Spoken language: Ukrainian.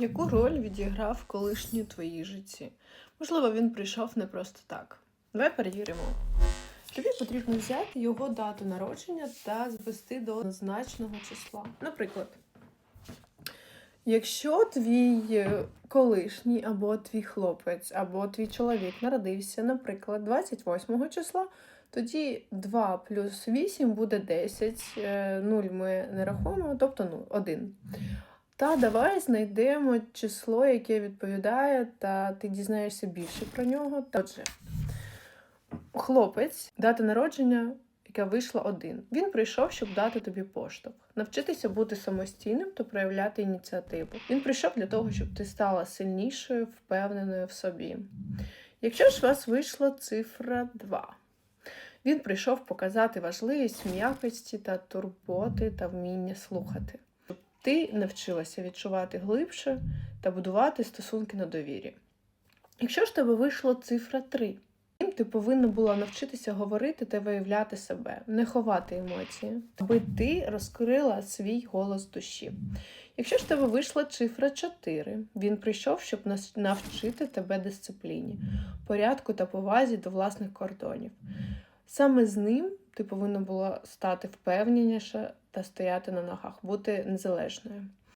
Яку роль відіграв колишній у твоїй житті? Можливо, він прийшов не просто так. Давай перевіримо. Тобі потрібно взяти його дату народження та звести до однозначного числа. Наприклад, якщо твій е, колишній або твій хлопець, або твій чоловік народився, наприклад, 28 числа, тоді 2 плюс 8 буде 10, е, 0 ми не рахуємо, тобто 0, 1. Та давай знайдемо число, яке відповідає, та ти дізнаєшся більше про нього. Отже, хлопець, дата народження, яка вийшла один. Він прийшов, щоб дати тобі поштовх, навчитися бути самостійним та проявляти ініціативу. Він прийшов для того, щоб ти стала сильнішою, впевненою в собі. Якщо ж у вас вийшла цифра 2, він прийшов показати важливість м'якості та турботи та вміння слухати. Ти навчилася відчувати глибше та будувати стосунки на довірі. Якщо ж тебе вийшла цифра 3, ти повинна була навчитися говорити та виявляти себе, не ховати емоції, аби ти розкрила свій голос душі. Якщо ж тебе вийшла цифра 4, він прийшов, щоб навчити тебе дисципліні, порядку та повазі до власних кордонів. Саме з ним ти повинна була стати впевненіше та стояти на ногах, бути незалежною.